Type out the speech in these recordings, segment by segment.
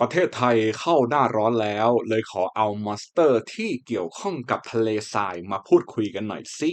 ประเทศไทยเข้าหน้าร้อนแล้ว เลยขอเอามอนสเตอร์ที่เกี่ยวข้องกับทะเลทรายมาพูดคุยกันหน่อยสิ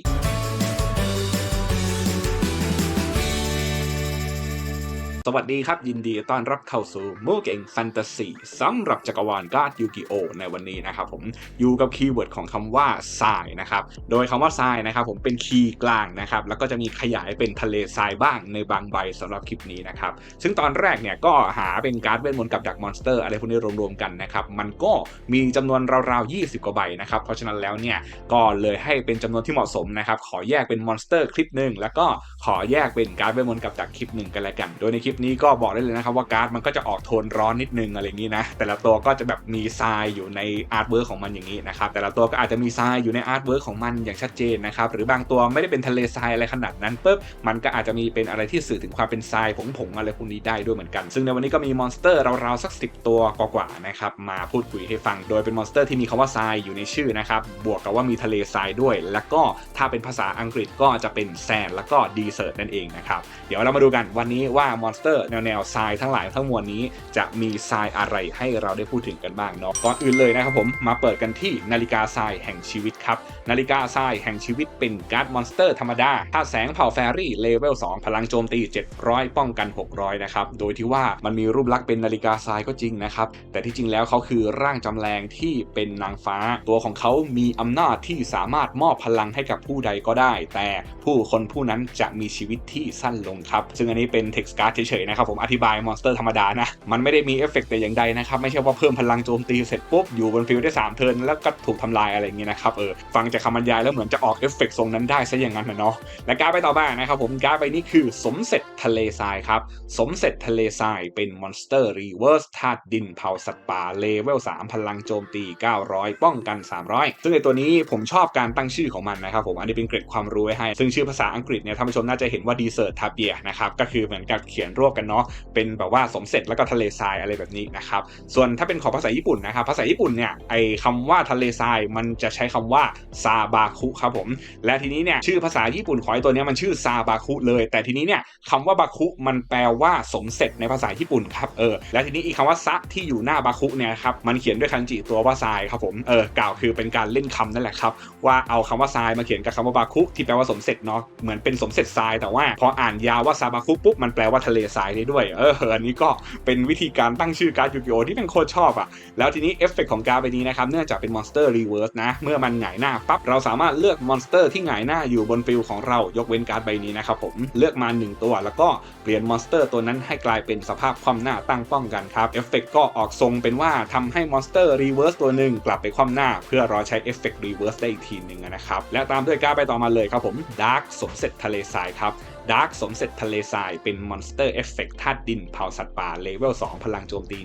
สวัสดีครับ ยินดีต้อนรับเข้าสู่โมเก่งแฟนตาซีสำหรับจักรวาลการ์ดยูกิโอในวันนี้นะครับผมอยู่กับคีย์เวิร์ดของคำว่าทรายนะครับโดยคำว่าทรายนะครับผมเป็นคีย์กลางนะครับแล้วก็จะมีขยายเป็นทะเลทรายบ้างในบางใบสำหรับคลิปนี้นะครับซึ่งตอนแรกเนี่ยก็หาเป็นการ์ดเวทมนต์กับดักมอนสเตอร์อะไรพวกนี้รวมๆกันนะครับมันก็มีจำนวนราวๆ20 กว่าใบนะครับเพราะฉะนั้นแล้วเนี่ยก็เลยให้เป็นจำนวนที่เหมาะสมนะครับขอแยกเป็นมอนสเตอร์คลิปหนึ่งแล้วก็ขอแยกเป็นการ์ดเวทมนต์กับดักคลิปหนึ่งกันแล้วกันโดยในคลิปนี้ก็บอกได้เลยนะครับว่าการ์ดมันก็จะออกโทนร้อนนิดนึงอะไรอย่างนี้นะแต่ละตัวก็จะแบบมีทรายอยู่ในอาร์ตเวิร์กของมันอย่างนี้นะครับแต่ละตัวก็อาจจะมีทรายอยู่ในอาร์ตเวิร์กของมันอย่างชัดเจนนะครับหรือบางตัวไม่ได้เป็นทะเลทรายอะไรขนาดนั้นปุ๊บมันก็อาจจะมีเป็นอะไรที่สื่อถึงความเป็นทรายผงๆอะไรพวกนี้ได้ด้วยเหมือนกัน ซึ่งในวันนี้ก็มีมอนสเตอร์ราวๆสัก10ตัวกว่าๆนะครับมาพูดคุยให้ฟังโดยเป็นมอนสเตอร์ที่มีคำว่าทรายอยู่ในชื่อนะครับบวกกับว่ามีทะเลทรายด้วย แล้วก็ถ้าเป็นภาษาอังกฤษก็จะเป็นแซนแล้วก็ดีเซอร์นั่นเองนะครับเดี๋ยวเรามาดูกันวันนี้ว่ามอนสเตอร์แนวๆทรายทั้งหลายทั้งมวลนี้ จะมีทรายอะไรให้เราได้พูดถึงกันบ้างเนาะก่อนอื่นเลยนะครับผมมาเปิดกันที่นาฬิกาทรายแห่งชีวิตครับ นาฬิกาทรายแห่งชีวิตเป็นการ์ดมอนสเตอร์ธรรมดาถ้าแสงเผ่าแฟรี่เลเวล 2 พลังโจมตี 700 ป้องกัน 600 นะครับ โดยที่ว่ามันมีรูปลักษณ์เป็นนาฬิกาทรายก็จริงนะครับ แต่ที่จริงแล้วเขาคือร่างจำแรงที่เป็นนางฟ้า ตัวของเขามีอำนาจที่สามารถมอบพลังให้กับผู้ใดก็ได้ แต่ผู้คนผู้นั้นจะมีชีวิตที่สั้นลงครับ ซึ่งอันนี้เป็นเท็กซ์การ์ดเฉยๆนะครับผมอธิบายมอนสเตอร์ธรรมดานะ มันไม่ได้มีเอฟเฟกต์แต่อย่างใดนะครับ ไม่ใช่ว่าเพิ่มพลังโจมตีเสร็จปุ๊บ อยู่บนฟิลได้ 3 เทิร์นแล้วก็ถูกทำลายอะไรอย่างเงี้ยนะครับเออฟังจากคำบรรยายแล้วเหมือนจะออกเอฟเฟกต์ทรงนั้นได้ซะอย่างนั้นนะเนาะและการ์ดไปต่อมานะครับผมการ์ดใบนี้คือสมเสร็จทะเลทรายครับสมเสร็จทะเลทรายเป็นมอนสเตอร์รีเวิร์สธาตุดินเผาสัตว์ป่าเลเวล3พลังโจมตี 900 ป้องกัน 300 ซึ่งในตัวนี้ผมชอบการตั้งชื่อของมันนะครับผมอันนี้เป็นเกร็ดความรู้ไว้ให้ ซึ่งชื่อภาษาอังกฤษเนี่ยท่านผู้ชมน่าจะเห็นว่าดีเซอร์ทาเปียนะครับก็คือเหมือนกับเขียนรวบกันเนาะเป็นแบบว่าสมเสร็จแล้วก็ทะเลทรายอะไรแบบนี้นะครับส่วนถ้าเป็นของภาษาญี่ปุ่นนะครับภาษาญี่ปุ่นเนี่ยไอคำว่าทะเลทรายมันจะใช้คำว่าซาบาคุครับผมและทีนี้เนี่ยชื่อภาษาญี่ปุ่นของไอตัวนี้มันชื่อซาบาคุเลย แต่ทีนี้เนี่ยคำว่าบาคุมันแปลว่าสมเสร็จในภาษาญี่ปุ่นครับเออและทีนี้อีกคำว่าซะที่อยู่หน้าบาคุเนี่ยครับมันเขียนด้วยคันจิตัวว่าทรายครับผมเออกล่าวคือเป็นการเล่นคำนั่นแหละครับว่าเอาคำว่าทรายมาเขียนกับคำว่าบาคุที่แปลว่าสมเสร็จเนาะเหมือนเป็นสมเสร็จทรายแต่ว่าพออ่านยาวว่าซาบาคุปุ๊บมันแปลว่าทะเลทรายได้ด้วย เอออันนี้ก็เป็นวิธีการตั้งชื่อการ์ดยูกิโอที่เป็นโคตรชอบอะ แล้วทีนี้เอฟเฟกของการ์ดใบนี้นะครับ เนื่องจากเป็นมอนสเตอร์รีเวิร์สนะ เมื่อมันหงายหน้าปั๊บ เราสามารถเลือกมอนสเตอร์ที่หงายหน้าอยู่บนฟิลของเรา ยกเว้นการ์ดใบนี้นะครับผม เลือกมา 1 ตัว แล้วก็เปลี่ยนมอนสเตอร์ตัวนั้นให้กลายเป็นสภาพคว่ำหน้าตั้งป้องกันครับ เอฟเฟกก็ออกทรงเป็นว่าทำให้มอนสเตอร์รีเวิร์สตัวหนึ่งกลับไปคว่ำหน้า เพื่อรอใช้เอฟเฟกรีเวิร์สได้อีกทีหนึ่งนะครับ และตามด้วยการ์ดใบต่อมาเลยครับผมดาร์กสมเสร็จทะเลทรายครับ ดาร์กสมเสร็จทะเลทรายเป็นมอนสเตอร์เอฟเฟกธาตุดินเผาสัตว์ป่าเลเวล 2 พลังโจมตี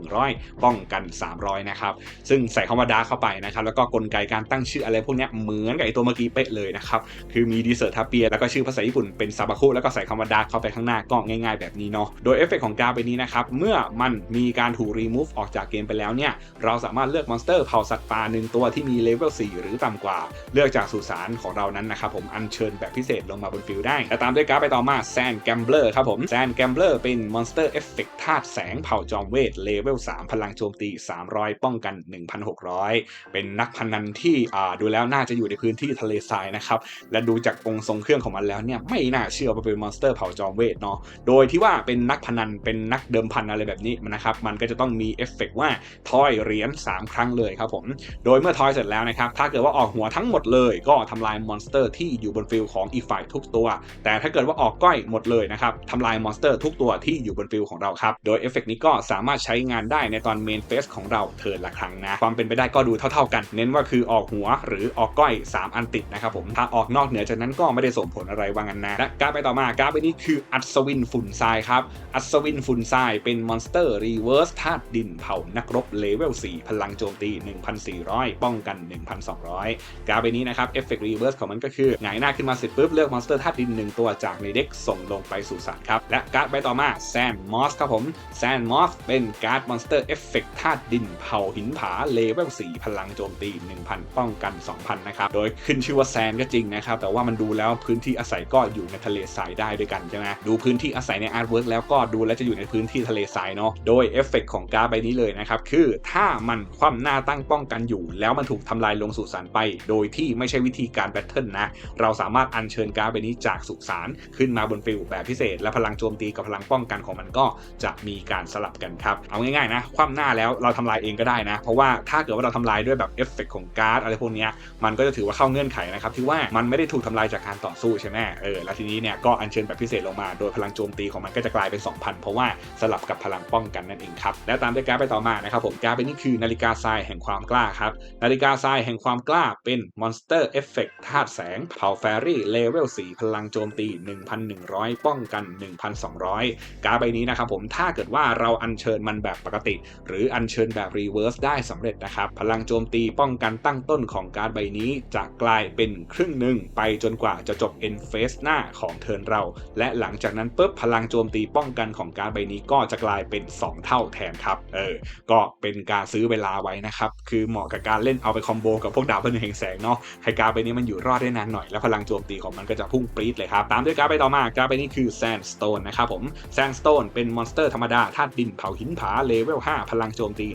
1,100 ป้องกัน 300 นะครับ ซึ่งใส่คำว่าดาร์กเข้าไปนะครับ แล้วก็กลไกการตั้งชื่ออะไรพวกนี้เหมือนกับไอตัวเมื่อกี้เป๊ะเลยนะครับ คือมีดีเซอร์ทาเปีย แล้วก็ชื่อภาษาญี่ปุ่นเป็นซาบาคุแล้วก็ใส่คำว่าดาร์กเข้าไปข้างหน้าก็ง่าย ๆ แบบนี้เนาะโดยเอฟเฟกของการ์ดใบนี้นะครับเมื่อมันมีการถูกรีมูฟออกจากเกมไปแล้วเนี่ยเราสามารถเลือกมอนสเตอร์เผาสัตว์ป่าหนึ่งตัวที่มีเลเวล4หรือต่ำกว่า เลือกจากสุสานของเรานั้นนะครับผมอัญเชิญแบบพิเศษลงมาบนฟิลได้และตามด้วยการ์ดไปต่อมาแซนแกมเบลอร์ครับผมแซนแกมเบลอร์เป็นมอนสเตอร์เอฟเฟกต์ธาตุแสงเผ่าจอมเวทเลเวล 3 พลังโจมตี 300 ป้องกัน 1,600 เป็นนักพนันที่อ่าดูแล้วน่าจะอยู่ในพื้นที่ทะเลทรายนะครับ และดูจากองค์ทรงเครื่องของมันแล้วเนี่ยไม่น่าเชื่อว่าเป็นมอนสเตอร์เผ่าจอมเวทเนาะโดยที่ว่าเป็นนักพนันเป็นนักเดิมพันอะไรแบบนี้นะครับมันก็จะต้องมีเอฟเฟกต์ว่าทอยเหรียญ3 ครั้งเลยครับผมโดยเมื่อทอยเสร็จแล้วนะครับถ้าเกิดว่าออกหัวทั้งหมดเลย ก็ทำลายมอนสเตอร์ที่อยู่บนฟิลของอีกฝ่ายทุกตัว แต่ถ้าเกิดว่าออกก้อยหมดเลยนะครับทำลายมอนสเตอร์ทุกตัวที่อยู่บนฟิลของเราครับ โดยเอฟเฟกนี้ก็สามารถใช้งานได้ในตอนเมนเฟสของเราเทิร์นละครั้งนะ ความเป็นไปได้ก็ดูเท่าๆกัน เน้นว่าคือออกหัวหรือออกก้อย 3 อันติดนะครับผมถ้าออกนอกเหนือจากนั้นก็ไม่ได้ส่งผลอะไรว่างั้นนะและการไปต่อมาการดใบนี้คืออัศวินฝุ่นทรายครับอัศวินฝุ่นทรายเป็นมอนสเตอร์รีเวิร์สธาตุดินเผานักรบเลเวล4พลังโจมตี 1,400 ป้องกัน 1,200 การดใบนี้นะครับเอฟเฟกต์รีเวิร์สของมันก็คือหงายหน้าขึ้นมาเสร็จปุ๊บเลือกมอนสเตอร์ธาตุดินหนึ่งตัวจากในเด็กส่งลงไปสู่สารครับ และการ์ดใบต่อมาแซนมอสครับผมแซนมอสเป็นการ์ดมอนสเตอร์เอฟเฟกต์ธาตุดินเผาหินผาเลเวล4พลังโจมตี 1,000 ป้องกัน 2,000 นะครับ โดยขึ้นชื่อว่าแซนก็จริงนะครับ แต่ว่ามันดูแล้วพื้นที่อาศัยก็อยู่ในทะเลทรายได้ด้วยกันใช่ไหมดูพื้นที่อาศัยในอาร์ตเวิร์กแล้วก็ดูแล้วจะอยู่ในพื้นที่ทะเลทรายเนาะโดยเอฟเฟกต์ของการ์ดใบนี้เลยนะครับคือถ้ามันคว่ำหน้าตั้งป้องกันอยู่ แล้วมันถูกทำลายลงสู่สารไป โดยที่ไม่ใช่วิธีการแบทเทิลนะเราสามารถอัญเชิญการ์ดใบนี้จากสุสานขึ้นมาบนฟิลแบบพิเศษ และพลังโจมตีกับพลังป้องกันของมันก็จะมีการสลับกันครับ เอาง่ายๆนะ คว่ำหน้าแล้วเราทำลายเองก็ได้นะ เพราะว่าถ้าเกิดว่าเราทำลายด้วยแบบเอฟเฟกของการ์ดอะไรพวกนี้มันก็จะถือว่าเข้าเงื่อนไขนะครับที่ว่ามันไม่ได้ถูกทำลายจากการต่อสู้ใช่ไหมเออแล้วทีนี้เนี่ยก็อัญเชิญแบบพิเศษลงมาโดยพลังโจมตีของมันก็จะกลายเป็น 2,000 เพราะว่าสลับกับพลังป้องกันนั่นเองครับและตามด้วยการ์ดไปต่อมานะครับผมการ์ดใบนี้คือนาฬิกาทรายแห่งความกล้าครับนาฬิกาทรายแห่งความกล้าเป็นมอนสเตอร์เอฟเฟกธาตุแสงเผาแฟรี่เลเวล4พลังโจมตี1,100 ป้องกัน 1,200 การ์ดใบนี้นะครับผมถ้าเกิดว่าเราอัญเชิญมันแบบปกติ หรืออัญเชิญแบบรีเวิร์สได้สำเร็จนะครับ พลังโจมตีป้องกันตั้งต้นของการ์ดใบนี้จะกลายเป็นครึ่งหนึ่งไปจนกว่าจะจบเอ็นเฟสหน้าของเทิร์นเรา และหลังจากนั้นปุ๊บพลังโจมตีป้องกันของการ์ดใบนี้ก็จะกลายเป็น 2 เท่าแทนครับเออก็เป็นการซื้อเวลาไว้นะครับคือเหมาะกับการเล่นเอาไปคอมโบกับพวกดาวพนึงแห่งแสงเนาะให้การ์ดใบนี้มันอยู่รอดได้นานหน่อยและพลังโจมตีของมันก็จะพุ่งปรี๊ดเลยครับตามด้วยการ์ดใบต่อมาการ์ดใบนี้คือแซนสโตนนะครับผมแซนสโตนเป็นมอนสเตอร์ธรรมดาธาตุดินเผาหินผาเลเวล 5 พลังโจมตี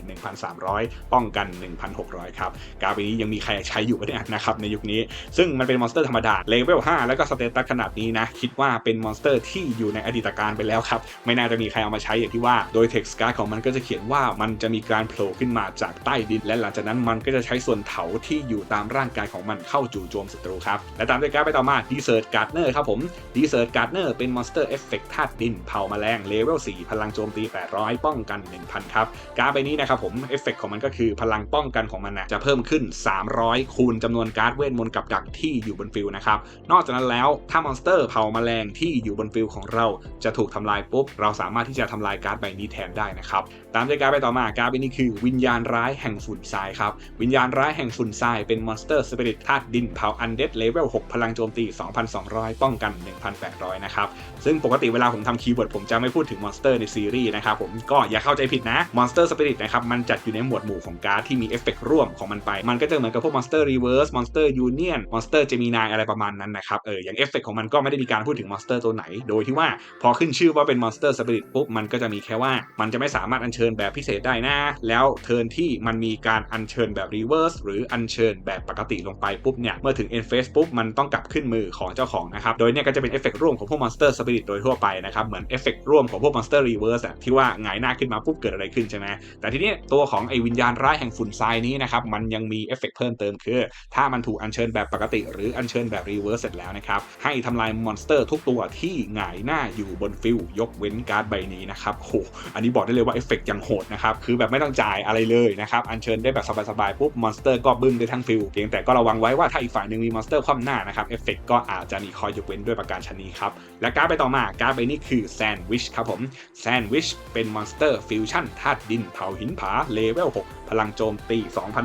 1,300 ป้องกัน 1,600 ครับ การ์ดใบนี้ยังมีใครใช้อยู่ไหมเนี่ยนะครับในยุคนี้ ซึ่งมันเป็นมอนสเตอร์ธรรมดาเลเวล 5 แล้วก็สเตตัสขนาดนี้นะ คิดว่าเป็นมอนสเตอร์ที่อยู่ในอดีตการไปแล้วครับ ไม่น่าจะมีใครเอามาใช้อย่างที่ว่า โดยเท็กซ์การ์ดของมันก็จะเขียนว่ามันจะมีการโผล่ขึ้นมาจากใต้ดิน และหลังจากนั้นมันก็จะใช้ส่วนเถาที่อยู่ตามร่างกายของมันเข้าจู่โจมศัตรูครับและตามด้วยการ์ดไปต่อมาดีเซอร์ตการ์ดเนอร์ครับผมดีเซอร์การ์ดเนอร์เป็นมอนสเตอร์เอฟเฟกต์ธาตุดินเผาแมลงเลเวล 4 พลังโจมตี 800 ป้องกัน 1,000 ครับ การ์ดใบนี้นะครับผมเอฟเฟกของมันก็คือพลังป้องกันของมันนะจะเพิ่มขึ้น 300 คูณจำนวนการ์ดเวทมนต์กับดักที่อยู่บนฟิลนะครับ นอกจากนั้นแล้วถ้ามอนสเตอร์เผาแมลงที่อยู่บนฟิลของเราจะถูกทำลายปุ๊บ เราสามารถที่จะทำลายการ์ดใบนี้แทนได้นะครับตามด้วยการ์ดใบต่อมาการ์ดใบนี้คือวิญญาณร้ายแห่งฝุ่นทรายครับ วิญญาณร้ายแห่งฝุ่นทรายเป็นมอนสเตอร์สปิริตธาตุดินเผาอันเดดเลเวล 6 พลังโจมตี 2,200 ป้องกัน 1,800 นะครับ ซึ่งปกติเวลาผมทำคีย์เวิร์ดผมจะไม่พูดถึงมอนสเตอร์ในซีรีส์นะครับผมก็อย่าเข้าใจผิดนะมอนสเตอร์สปิริตนะครับมันจัดอยู่ในหมวดหมู่ของการ์ดที่มีเอฟเฟกต์ร่วมของมันไป มันก็จะเหมือนกับพวกมอนสเตอร์รีเวิร์สมอนสเตอร์ยูเนียนมอนสเตอร์เจมินายอะไรประมาณนั้นนะครับเอออย่างเอฟเฟกต์ของมันก็ไม่ได้มีการพูดถึงมอนสเตอร์ตัวไหน โดยที่ว่าพอขึ้นชื่อว่าเป็นมอนสเตอร์สปิริตปุ๊บมันก็จะมีแค่ว่ามันจะไม่สามารถอัญเชิญแบบพิเศษได้นะ แล้วเทิร์นที่มันมีการอัญเชิญแบบรีเวิร์สหรืออัญเชิญแบบปกติลงไปปุ๊บเนี่ยเมื่อถึงเอ็นเฟสปุ๊บมันต้องกลับขึ้นมือของเจ้าของนะครับโดยเนี่ยก็จะเป็นเอฟเฟกต์ร่วมของพวกมอนสเตอร์สปิริตโดยทั่วไปนะครับเหมือนเอฟเฟกต์ร่วมของพวกมอนสเตอร์รีเวิร์สที่ว่าหงายหน้าขึ้นมาปุ๊บเกิดอะไรขึ้นใช่ไหมแต่ทีนี้ตัวของไอ้วิญญาณร้ายแห่งฝุ่นทรายนี้นะครับมันยังมีเอฟเฟกต์เพิ่มเติมคือ ถ้ามันถูกอัญเชิญแบบปกติ หรืออัญเชิญแบบรีเวิร์สเสร็จแล้วนะครับให้ทำลายมอนสเตอร์ทุกตัวที่หงายหน้าอยู่บนฟิลยกเว้นการ์ดใบนี้นะครับโหอันนี้บอกได้เลยว่าเอฟเฟกต์ยังโหดนะครับ คือแบบไม่ต้องจ่ายอะไรเลยนะครับ อัญเชิญได้แบบสบายๆปุ๊บมอนสเตอร์ก็บึ้มได้ทั้งฟิลเพียงแต่ก็ระวังไว้ว่าถ้าอีกฝ่ายหนึ่งมีมอนสเตอร์คว่ำหน้านะครับเอฟเฟกต์ก็อาจจะมีคอยยกเว้นด้วยประการชนีครับ และการ์ดใบต่อมาการ์ดใบนี้คือแซนด์วิชครับผมแซนด์วิชเป็นมอนสเตอร์ฟิวชั่นธาตุดินเผาหินผาเลเวล6พลังโจมตี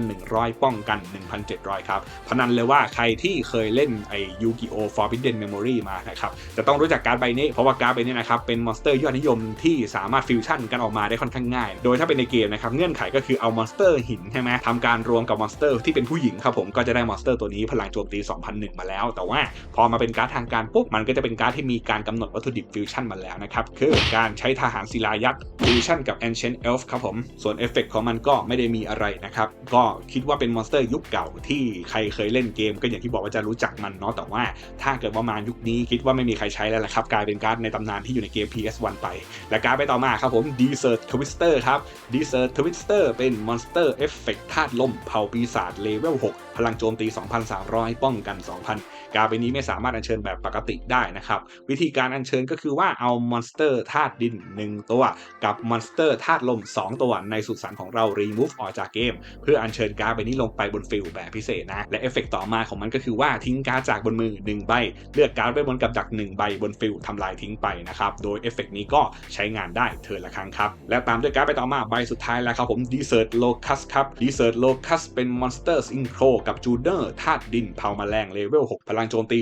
2,100 ป้องกัน 1,700 ครับ พนันเลยว่าใครที่เคยเล่นไอยูกิโอ Forbidden Memory มานะครับ จะต้องรู้จักการ์ดใบนี้ เพราะว่าการ์ดใบนี้นะครับ เป็นมอนสเตอร์ยอดนิยมที่สามารถฟิวชั่นกันออกมาได้ค่อนข้างง่ายโดยถ้าเป็นในเกมนะครับเงื่อนไขก็คือเอามอนสเตอร์หินใช่ไหมทำการรวมกับมอนสเตอร์ที่เป็นผู้หญิงครับผมก็จะได้มอนสเตอร์ตัวนี้พลังโจมตี 2,001 มาแล้ว แต่ว่าพอมาเป็นการ์ดทางการปุ๊บมันก็จะเป็นการ์ดที่มีการกำหนดวัตถุดิบฟิวชั่นมาแล้วนะครับคือการใช้ทหารศิลายักษ์ฟิวชั่นกับ Ancient Elf ครับผมส่วนเอฟเฟกของมันก็ไม่ได้มีอะไรนะครับก็คิดว่าเป็นมอนสเตอร์ยุคเก่าที่ใครเคยเล่นเกม ก็อย่างที่บอกว่าจะรู้จักมันเนาะแต่ว่าถ้าเกิดว่ามายุคนี้คิดว่าไม่มีใครใช้แล้วละครับกลายเป็นการ์ดในตำนานที่อยู่ในเกม PS1 ไป และการ์ดไปต่อมาครับผม Desert Twister ครับ Desert Twister เป็นมอนสเตอร์เอฟเฟกธาตุลมเผาปีศาจเลเวล 6 พลังโจมตี 2,300 ป้องกัน 2,000 การ์ดใบนี้ไม่สามารถอัญเชิญแบบปกติได้นะครับ วิธีการอัญเชิญก็คือว่าเอามอนสเตอร์ธาตุดิน 1 ตัว กับมอนสเตอร์ธาตุลม 2 ตัวในสุสานของเรา remove ออกจากเกม เพื่ออัญเชิญการ์ดใบนี้ลงไปบนฟิลแบบพิเศษนะ และเอฟเฟกต่อมาของมันก็คือว่าทิ้งการจากบนมือ 1 ใบ เลือกการไว้บนกับดัก 1 ใบบนฟิลทำลายทิ้งไปนะครับโดยเอฟเฟกนี้ก็ใช้งานได้เทิร์นละครั้งครับและตามด้วยการ์ดไปต่อมาใบสุดท้ายแล้วครับผม Desert Locus ครับ Desert Locus เป็น Monster Synchro กับ Juner ธาตุดินเผาแมลงเลเวล 6 พลังโจมตี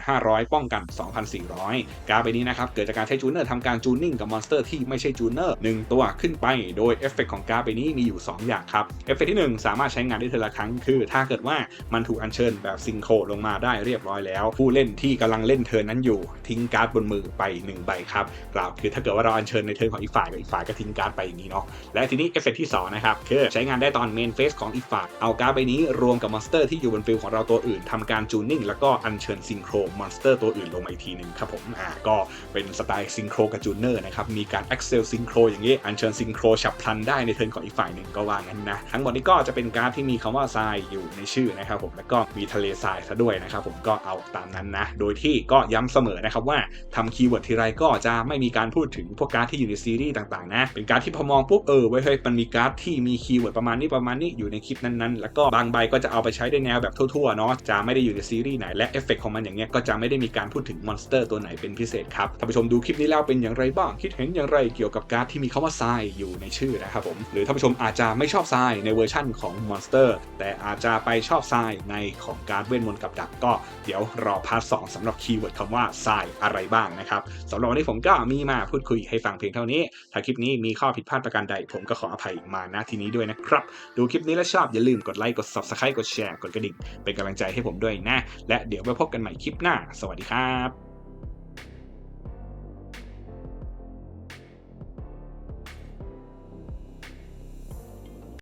1,500 ป้องกัน 2,400 การ์ดใบนี้นะครับ เกิดจากการใช้จูเนอร์ทำการจูนิ่งกับมอนสเตอร์ที่ไม่ใช่จูเนอร์1ตัวขึ้นไป โดยเอฟเฟกของการ์ดใบนี้มีอยู่ 2 อย่างครับเอฟเฟกที่ 1 สามารถใช้งานได้เทอละครั้ง คือ ถ้าเกิดว่ามันถูกอัญเชิญแบบซิงโครลงมาได้เรียบร้อยแล้ว ผู้เล่นที่กำลังเล่นเทิร์นนั้นอยู่ทิ้งการ์ดบนมือไป1ใบครับกล่าวคือถ้าเกิดว่าเราอัญเชิญในเทิร์นของอีกฝ่ายกับอีกฝ่ายก็ทิ้งการ์ดไปอย่างนี้เนาะและทีนี้เอฟเฟกที่สองนะครับคือใช้งานได้ตอนเมนเฟสของอีกฝ่ายเอาการ์ดใบนี้รวมกับมอนสเตอร์ที่อยู่บนฟิลของเราตัวอื่นทำการจูนนิ่งแล้วก็อัญเชิญซิงโครมอนสเตอร์ตัวอื่นลงมาอีกทีหนึ่งครับผมอ่าก็เป็นสไตล์ซิงโครกับจูเนอร์นะครับมีการ Excel ซิงโครอย่างนี้อัญเชิญซิงโครฉับพลันได้ในเทิร์นของอีกฝ่ายหนึ่งก็ว่างั้นนะทั้งหมดนี้ก็จะเป็นการ์ดที่มีคำว่าทรายอยู่ในชื่อนะครับผมแล้วก็มีทะเลทรายซะด้วยนะครับผมก็เอาตามนั้นนะโดยที่ก็ย้ำเสมอนะครับว่าทำคีย์เวิร์ดทีไรก็จะไม่มีการพูดถึงพวกการ์ดที่อยู่ในซีรีส์ต่างๆนะเป็นการ์ดที่พอมองปุ๊บเออเว้เฮ้ยมันมีการ์ดที่มีคีย์เวิร์ดประมาณนี้ประมาณนี้อยู่ในคลิปนั้นๆ แล้วก็บางใบก็จะเอาไปใช้ได้แนวแบบทั่วๆเนาะจะไม่ได้อยู่ในซีรีส์ไหนและเอฟเฟกของมันอย่างเงี้ยก็จะไม่ได้มีการพูดถึงมอนสเตอร์ตัวไหนเป็นพิเศษครับท่านผู้ชมดูคลิปนี้แล้วเป็นอย่างไรบ้างคิดเห็นอย่างไรเกี่ยวกับการ์ดที่มีคำว่าทรายอยู่ในชื่อนะครับผมหรือท่านผู้ชมอาจจะไม่ชอบทรายในเวอร์ชั่นของมอนสเตอร์แต่อาจจะไปชอบทรายในของการ์ดเวทมนต์กับดักก็เดี๋ยวรอพาร์ทสองสำหรับคีย์เวิร์ดคำว่าทรายอะไรบ้างนะครับสำหรับวันนี้ผมก็มีมาพูดคุยให้ฟังเพียงเท่านี้ ถ้าคลิปนี้มีข้อผิดพลาดประการใด ผมก็ขออภัยมาณที่นี้ด้วยนะครับ ดูคลิปนี้แล้วชอบอย่าลืมกดไลค์กด subscribe กดแชร์กดกระดิ่ง เป็นกำลังใจให้ผมด้วยนะ และเดี๋ยวไปพบกันใหม่คลิปหน้า สวัสดีครับ